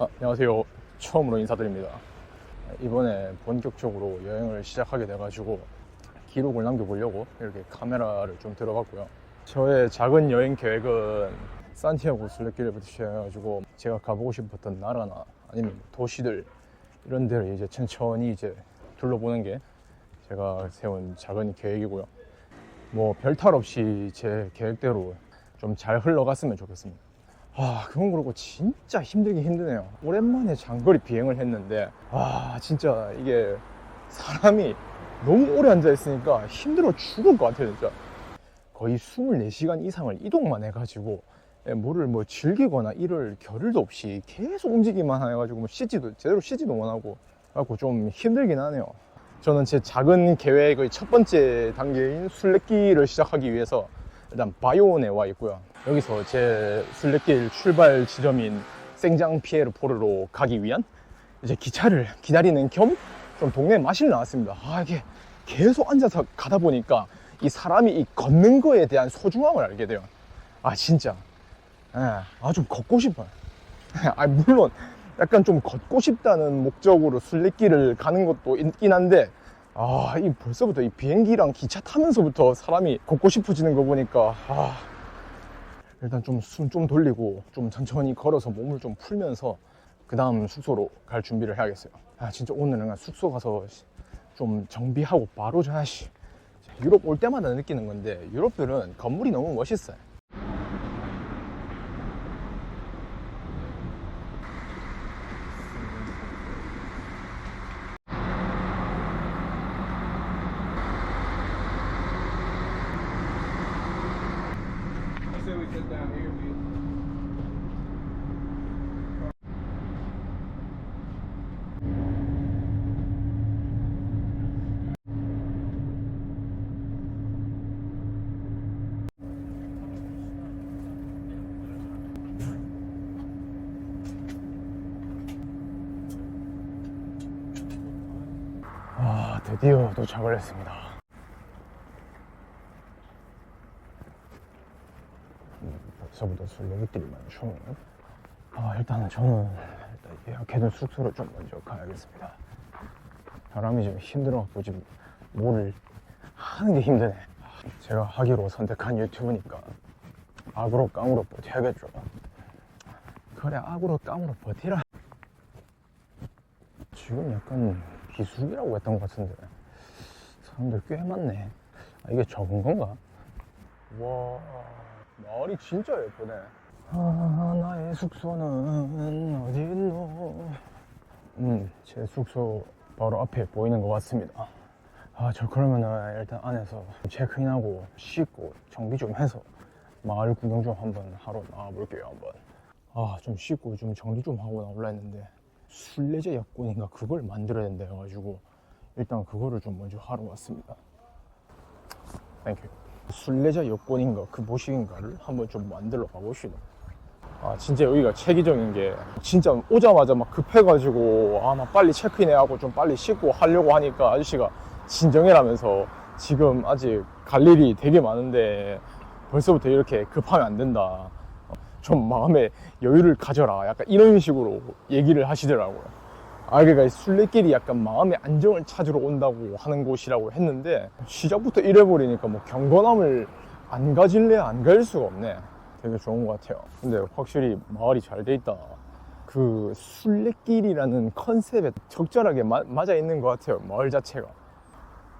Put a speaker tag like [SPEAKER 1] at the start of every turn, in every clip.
[SPEAKER 1] 아, 안녕하세요. 처음으로 인사드립니다. 이번에 본격적으로 여행을 시작하게 돼가지고 기록을 남겨보려고 이렇게 카메라를 좀 들어봤고요. 저의 작은 여행 계획은 산티아고 순례길부터 시작해가지고 제가 가보고 싶었던 나라나 아니면 도시들 이런 데를 이제 천천히 이제 둘러보는 게 제가 세운 작은 계획이고요. 뭐 별탈 없이 제 계획대로 좀 잘 흘러갔으면 좋겠습니다. 아, 그건 그렇고 진짜 힘들긴 힘드네요. 오랜만에 장거리 비행을 했는데, 아, 진짜 이게 사람이 너무 오래 앉아 있으니까 힘들어 죽을 것 같아요, 진짜. 거의 24시간 이상을 이동만 해가지고, 예, 뭐를 뭐 즐기거나 이럴 겨를도 없이 계속 움직이기만 해가지고, 뭐 씻지도, 제대로 씻지도 못하고, 그래갖고 좀 힘들긴 하네요. 저는 제 작은 계획의 첫 번째 단계인 순례길을 시작하기 위해서 일단 바이온에 와 있고요. 여기서 제 순례길 출발 지점인 생장 피에르 포르로 가기 위한 이제 기차를 기다리는 겸 좀 동네 마실 나왔습니다. 아 이게 계속 앉아서 가다 보니까 이 사람이 이 걷는 거에 대한 소중함을 알게 돼요. 아 진짜, 예, 아좀 걷고 싶어요. 아 물론 약간 좀 걷고 싶다는 목적으로 순례길을 가는 것도 있긴 한데 아, 이 벌써부터 이 비행기랑 기차 타면서부터 사람이 걷고 싶어지는 거 보니까 아, 일단 좀 숨 좀 돌리고 좀 천천히 걸어서 몸을 좀 풀면서 그 다음 숙소로 갈 준비를 해야겠어요. 아, 진짜 오늘은 숙소 가서 좀 정비하고 바로 자야지. 유럽 올 때마다 느끼는 건데 유럽들은 건물이 너무 멋있어요.
[SPEAKER 2] Sit down here.
[SPEAKER 1] 아, 드디어 도착을 했습니다. 음, 벌써부터 술래기들이 많죠. 아, 일단은 저는 일단 예약해둔 숙소를 좀 먼저 가야겠습니다. 사람이 좀 힘들어갖고 지금 뭐를 하는 게 힘드네. 제가 하기로 선택한 유튜브니까 악으로 깡으로 버텨야겠죠. 그래, 악으로 깡으로 버티라. 지금 약간 비수기라고 했던 것 같은데 사람들 꽤 많네 아, 이게 적은 건가? 와 마을이 진짜 예쁘네 아 나의 숙소는 어디 있노 음 제 숙소 바로 앞에 보이는 것 같습니다 아 저 그러면은 일단 안에서 체크인하고 씻고 정비 좀 해서 마을 구경 좀 한번 하러 나와볼게요 한번 아 좀 씻고 좀 정리 좀 하고 나올라 했는데 순례자 여권인가 그걸 만들어야 된다 해가지고 일단 그거를 좀 먼저 하러 왔습니다. 땡큐. 순례자 여권인가 그 뭐시인가를 한번 좀 만들어 가봅시다. 아 진짜 여기가 체계적인 게 진짜 오자마자 막 급해가지고 아막 빨리 체크인해하고 좀 빨리 씻고 하려고 하니까 아저씨가 진정해라면서 지금 아직 갈 일이 되게 많은데 벌써부터 이렇게 급하면 안 된다. 좀 마음에 여유를 가져라. 약간 이런 식으로 얘기를 하시더라고요. 아, 그러니까 이 순례길이 약간 마음의 안정을 찾으러 온다고 하는 곳이라고 했는데 시작부터 이래버리니까 뭐 경건함을 안 가질래 안 갈 수가 없네. 되게 좋은 것 같아요. 근데 확실히 마을이 잘 돼 있다. 그 순례길이라는 컨셉에 적절하게 마- 맞아 있는 것 같아요. 마을 자체가.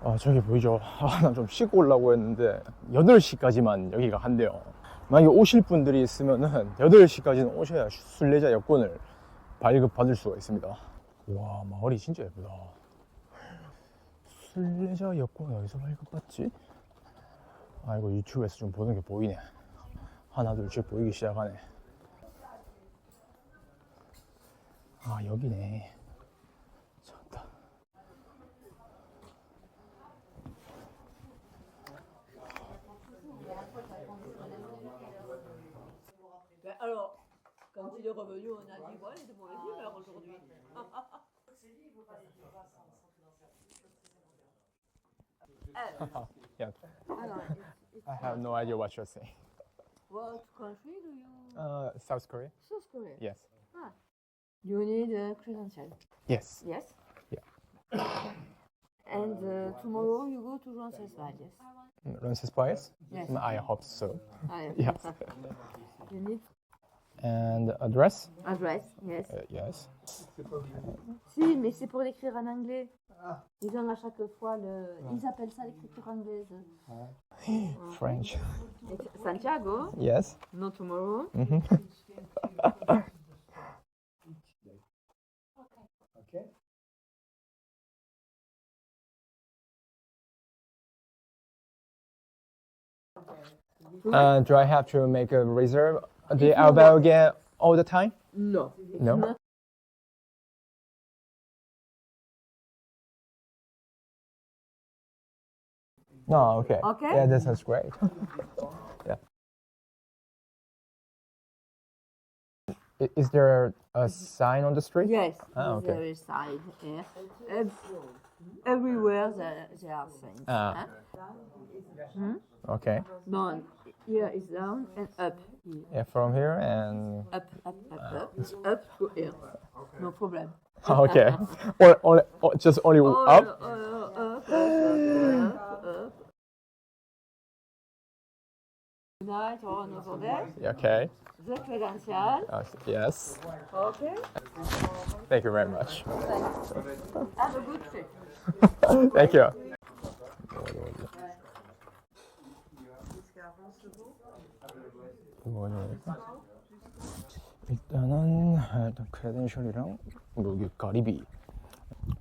[SPEAKER 1] 아, 저기 보이죠? 아, 나 좀 씻고 오려고 했는데 8시까지만 여기가 한대요. 만약에 오실 분들이 있으면은 8시까지는 오셔야 순례자 여권을 발급받을 수가 있습니다. 와, 마을이 진짜 예쁘다. 순례자 여권 어디서 발급받지? 아, 이거 유튜브에서 좀 보는 게 보이네. 하나, 둘씩 보이기 시작하네. 아, 여기네.
[SPEAKER 3] Ben, alors, quand il est revenu, on a dit voilà, il est de mauvaise humeur aujourd'hui.
[SPEAKER 1] Yeah. I have no idea what you're saying.
[SPEAKER 3] what country do you?
[SPEAKER 1] Uh, South Korea?
[SPEAKER 3] South Korea.
[SPEAKER 1] Yes.
[SPEAKER 3] Ah, You need a credential.
[SPEAKER 1] Yes.
[SPEAKER 3] Yes.
[SPEAKER 1] Yeah.
[SPEAKER 3] And uh, tomorrow you go to Roncesvalles. Yes.
[SPEAKER 1] Roncesvalles?
[SPEAKER 3] Yes.
[SPEAKER 1] I hope so.
[SPEAKER 3] Yeah.
[SPEAKER 1] Yes.
[SPEAKER 3] you need
[SPEAKER 1] And address?
[SPEAKER 3] address. Yes.
[SPEAKER 1] Uh, yes.
[SPEAKER 3] Si, mais c'est pour l'écrire en anglais. Ils ont à chaque fois le. Ils appellent ça l'écriture anglaise.
[SPEAKER 1] French.
[SPEAKER 3] Santiago,
[SPEAKER 1] Yes.
[SPEAKER 3] no tomorrow.
[SPEAKER 1] Mhm. Uh, do I have to make a reserve the elbow again all the time?
[SPEAKER 3] No.
[SPEAKER 1] No. No, okay.
[SPEAKER 3] Okay.
[SPEAKER 1] Yeah, that sounds great. yeah. I- Is there a sign on the street?
[SPEAKER 3] Yes,
[SPEAKER 1] Ah, okay.
[SPEAKER 3] there is side here. Ev- everywhere there, there are signs.
[SPEAKER 1] Ah.
[SPEAKER 3] huh?
[SPEAKER 1] Okay.
[SPEAKER 3] No, here is down and up. Here.
[SPEAKER 1] Yeah, from here and
[SPEAKER 3] Up, up, up, up. Up, go here. No problem.
[SPEAKER 1] okay. or, or, or just only
[SPEAKER 3] Oh,
[SPEAKER 1] up.
[SPEAKER 3] uh, up, up, up, up. Night on over there.
[SPEAKER 1] Okay.
[SPEAKER 3] The credential.
[SPEAKER 1] Uh, yes.
[SPEAKER 3] Okay.
[SPEAKER 1] Thank you very much.
[SPEAKER 3] Have a good trip.
[SPEAKER 1] Thank you. 이거는 일단은 일단 크레덴셜이랑 여기 가리비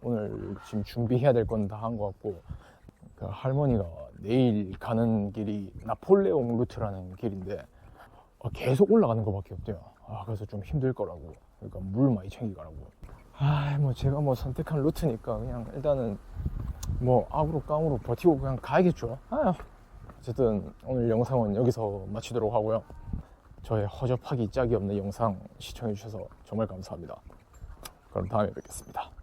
[SPEAKER 1] 오늘 지금 준비해야 될 건 다 한 것 같고 그 할머니가 내일 가는 길이 나폴레옹 루트라는 길인데 어, 계속 올라가는 것밖에 없대요. 아, 그래서 좀 힘들 거라고. 그러니까 물 많이 챙기가라고. 아, 뭐 제가 뭐 선택한 루트니까 그냥 일단은 뭐 악으로 깡으로 버티고 그냥 가야겠죠. 아, 어쨌든 오늘 영상은 여기서 마치도록 하고요. 저의 허접하기 짝이 없는 영상 시청해 주셔서 정말 감사합니다. 그럼 다음에 뵙겠습니다.